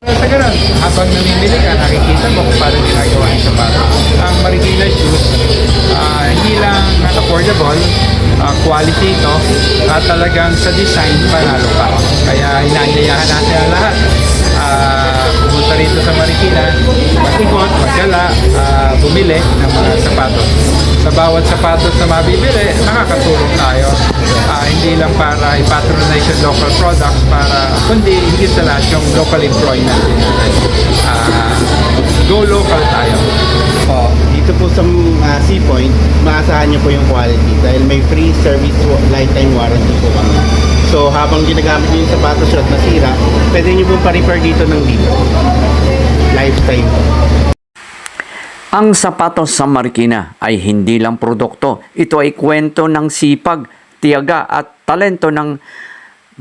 Sa ganun, habang namimili ka, nakikita mo kung paano ginagawa yung sapatos. Ang Marikina shoes, ah, hindi lang affordable, ah, quality ito, at talagang sa design, panalo ka. Kaya inaanyayahan natin ang lahat. Ah, pumunta rito sa Marikina, mag-ikot, maggala, ah, bumili ng mga sapatos. Sa bawat sapatos na mabibili, nakakatulong tayo. Ah, hindi lang para i-patronize yung local products, para kundi higit sa lahat yung local employee natin. Ah, go local tayo. Po, dito po sa uh, Sea Point, maasahan niyo po yung quality dahil may free service lifetime warranty po kami. So habang ginagamit niyo yung sapatos at nasira, pwede niyo pong pa-repair dito ng dito. Lifetime. Ang sapatos sa Marikina ay hindi lang produkto. Ito ay kwento ng sipag, tiyaga at talento ng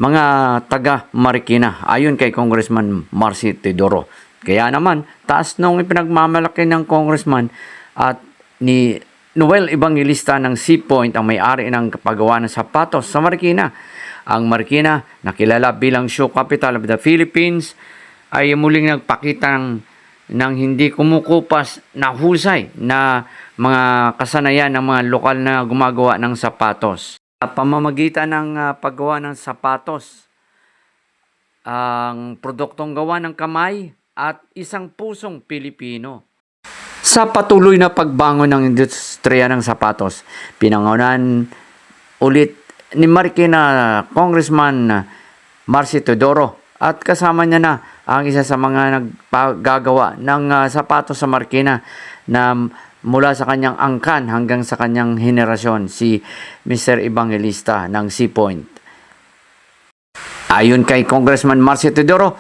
mga taga Marikina ayon kay Congressman Marcy Tidoro. Kaya naman, taas nung ipinagmamalaki ng Congressman at ni Noel Evangelista ng Sea Point ang may-ari ng paggawa ng sapatos sa Marikina. Ang Marikina, nakilala bilang shoe capital of the Philippines, ay muling nagpakita ng ng hindi kumukupas na husay na mga kasanayan ng mga lokal na gumagawa ng sapatos. Sa pamamagitan ng ah, paggawa ng sapatos, ang produktong gawa ng kamay at isang pusong Pilipino. Sa patuloy na pagbangon ng industriya ng sapatos, pinangunan ulit ni Marikina Congressman Marcy Teodoro at kasama niya na ang isa sa mga nagpagagawa ng ah, sapatos sa Marikina na mula sa kanyang angkan hanggang sa kanyang henerasyon si Mr. Evangelista ng Sea Point. Ayon kay Congressman Marcio Teodoro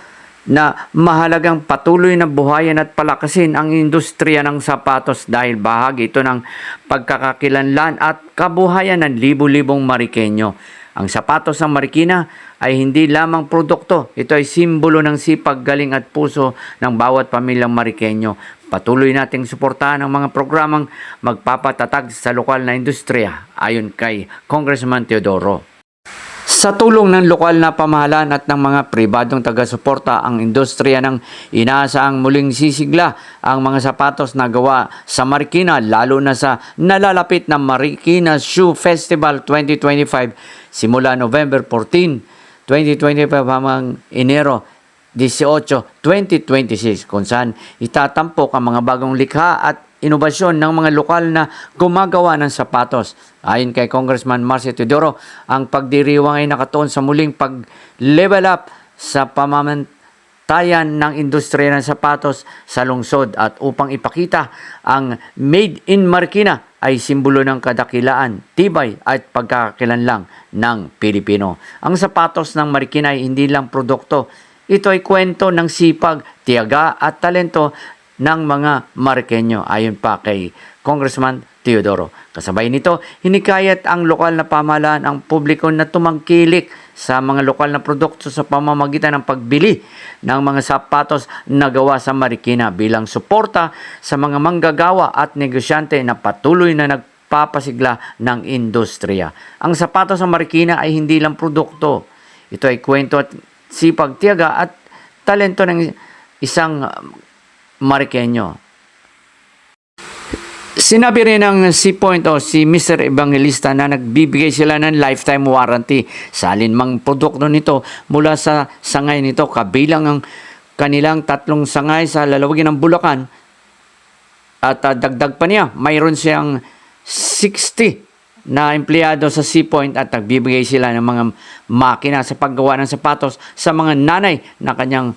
na mahalagang patuloy na buhayan at palakasin ang industriya ng sapatos dahil bahagi ito ng pagkakakilanlan at kabuhayan ng libu-libong Marikenyo. Ang sapatos ng Marikina ay hindi lamang produkto, ito ay simbolo ng sipag, galing at puso ng bawat pamilyang Marikenyo. Patuloy nating suportahan ang mga programang magpapatatag sa lokal na industriya ayon kay Congressman Teodoro. Sa tulong ng lokal na pamahalaan at ng mga pribadong taga-suporta, ang industriya ng inaasahang muling sisigla ang mga sapatos na gawa sa Marikina, lalo na sa nalalapit na Marikina Shoe Festival 2025 simula November 14, 2025 hanggang Enero 18, 2026 kung saan itatampok ang mga bagong likha at inobasyon ng mga lokal na gumagawa ng sapatos. Ayon kay Congressman Marcio Teodoro, ang pagdiriwang ay nakatuon sa muling pag-level up sa pamamantayan ng industriya ng sapatos sa lungsod at upang ipakita ang Made in Marikina ay simbolo ng kadakilaan, tibay at pagkakakilanlang ng Pilipino. Ang sapatos ng Marikina ay hindi lang produkto, ito ay kwento ng sipag, tiyaga at talento ng mga Marikenyo ayon pa kay Congressman Teodoro. Kasabay nito, hinikayat ang lokal na pamahalaan ang publiko na tumangkilik sa mga lokal na produkto sa pamamagitan ng pagbili ng mga sapatos na gawa sa Marikina bilang suporta sa mga manggagawa at negosyante na patuloy na nagpapasigla ng industriya. Ang sapatos sa Marikina ay hindi lang produkto. Ito ay kwento at sipag, tiyaga at talento ng isang Marikenyo. Sinabi rin ng Sea Point o si Mr. Evangelista na nagbibigay sila ng lifetime warranty sa alinmang produkto nito mula sa sangay nito kabilang ang kanilang tatlong sangay sa lalawagin ng Bulacan at ah, dagdag pa niya mayroon siyang 60 na empleyado sa Sea Point at nagbibigay sila ng mga makina sa paggawa ng sapatos sa mga nanay na kanyang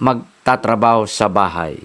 magtatrabaho sa bahay.